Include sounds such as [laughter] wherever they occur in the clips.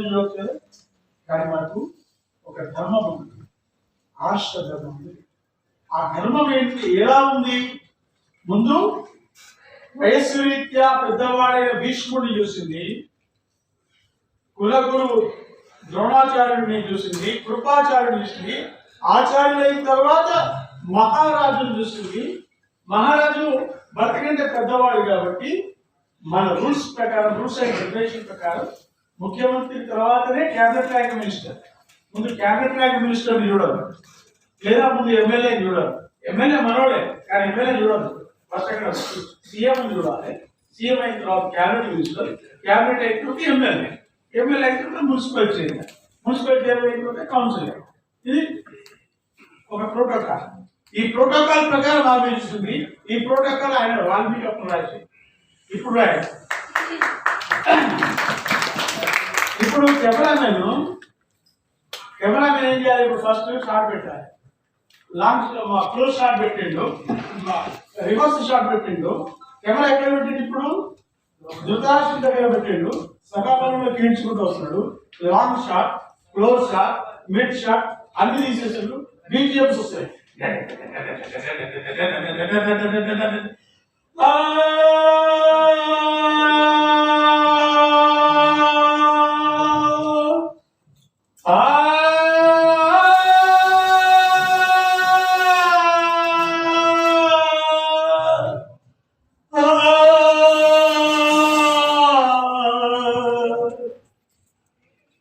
మంది కానీ మనకు ఒక ధర్మం ఉంది. ఆర్ష ధర్మం ఉంది. ఆ ధర్మం ఏంటి? ఎలా ఉంది? ముందు వయస్సు రీత్యా పెద్దవాడైన భీష్ముడిని చూసింది. కులగురు ద్రోణాచార్యుడిని చూసింది. కృపాచార్యుడిని చూసింది. ఆచార్యులైన తర్వాత మహారాజును చూసింది. మహారాజు బతికంటే పెద్దవాడు కాబట్టి మన రూల్స్ ప్రకారం రూల్స్ అండ్ రెగ్యులేషన్ ప్రకారం ముఖ్యమంత్రి తర్వాతనే క్యాబినెట్ ర్యాంక్ మినిస్టర్. ముందు క్యాబినెట్ ర్యాంక్ మినిస్టర్ చూడదు లేదా ముందు ఎమ్మెల్యే చూడదు ఎమ్మెల్యే మనోడే కానీ ఎమ్మెల్యే చూడదు. ఫస్ట్ అక్కడ సీఎం చూడాలి. సీఎం అయిన తర్వాత క్యాబినెట్ మినిస్టర్ క్యాబినెట్ అయిన తర్వాత ఎమ్మెల్యే. ఎమ్మెల్యే అయిన తర్వాత మున్సిపల్ చైర్మన్. మున్సిపల్ చైర్మన్ అయిన తర్వాత కౌన్సిలర్. ఇది ఒక ప్రోటోకాల్. ఈ ప్రోటోకాల్ ప్రకారం ఆలోచిస్తుంది. ఈ ప్రోటోకాల్ ఆయన వాల్మీకి అప్పుడు రాసి ఇప్పుడు రాయాలి. ఇప్పుడు కెమెరామెన్ కెమెరామెన్ ఏం చేయాలి? ఇప్పుడు ఫస్ట్ షార్ట్ పెట్టాలి. లాంగ్ క్లోజ్ షార్ట్ పెట్టిండు. రివర్స్ షార్ట్ పెట్టిండు. కెమెరా ఎక్కడ పెట్టిండు ఇప్పుడు? ధృతరాష్ట్రం దగ్గర పెట్టిండు. సకాలంలో కీడ్చుకుంటూ వస్తున్నాడు. Long shot close shot mid shot అన్ని తీసేసాడు. బీజిఎంస్ వస్తాయి. [laughs]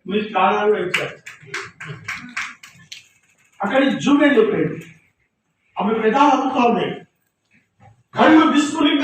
మీ కాలాలు ఇచ్చారు అక్కడి జూమ్ వెళ్ళిపోయింది ఆమె పెదాలు అమ్ముతా ఉన్నాయి. కళ్ళు విస్ఫులింగా